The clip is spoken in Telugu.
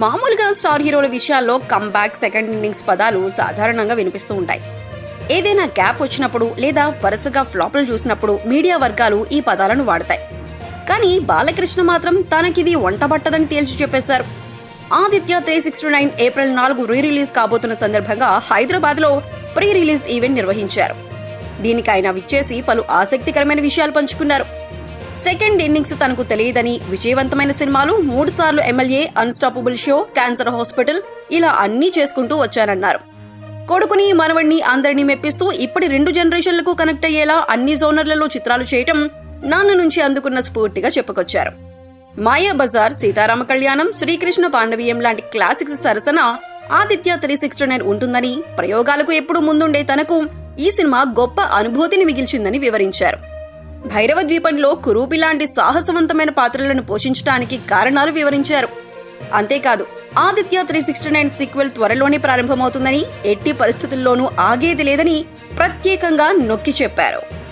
మామూలుగా స్టార్ హీరోల విషయాల్లో కమ్బ్యాక్ సెకండ్ ఇన్నింగ్స్ పదాలు సాధారణంగా వినిపిస్తూ ఉంటాయి. ఏదైనా గ్యాప్ వచ్చినప్పుడు లేదా వరుసగా ఫ్లాపులు చూసినప్పుడు మీడియా వర్గాలు ఈ పదాలను వాడతాయి. కానీ బాలకృష్ణ మాత్రం తనకిది వంటబట్టదని తేల్చి చెప్పేశారు. Aditya three sixty nine April నాలుగు రీ రిలీజ్ కాబోతున్న సందర్భంగా హైదరాబాద్లో ప్రీ రిలీజ్ ఈవెంట్ నిర్వహించారు. దీనికి ఆయన విచ్చేసి పలు ఆసక్తికరమైన విషయాలు పంచుకున్నారు. సెకండ్ ఇన్నింగ్స్ తనకు తెలియదని విజయవంతమైన సినిమాలు మూడు సార్లు MLA unstoppable show cancer hospital ఇలా అన్నీ చేసుకుంటూ వచ్చానన్నారు. కొడుకుని మనవణ్ణి అందరినీ మెప్పిస్తూ ఇప్పటి రెండు జనరేషన్లకు కనెక్ట్ అయ్యేలా అన్ని జోనర్లలో చిత్రాలు చేయటం నాన్న నుంచి అందుకున్న స్ఫూర్తిగా చెప్పుకొచ్చారు. మాయా బజార్ సీతారామ కళ్యాణం శ్రీకృష్ణ పాండవీయం లాంటి క్లాసిక్స్ సరసన ఆదిత్య త్రీ సిక్స్టీ నైన్ ఉంటుందని ప్రయోగాలకు ఎప్పుడూ ముందుండే తనకు ఈ సినిమా గొప్ప అనుభూతిని మిగిల్చిందని వివరించారు. భైరవ ద్వీపంలో కురూపి లాంటి సాహసవంతమైన పాత్రలను పోషించడానికి కారణాలు వివరించారు. అంతేకాదు Aditya three sixty nine sequel త్వరలోనే ప్రారంభమవుతుందని ఎట్టి పరిస్థితుల్లోనూ ఆగేది లేదని ప్రత్యేకంగా నొక్కి చెప్పారు.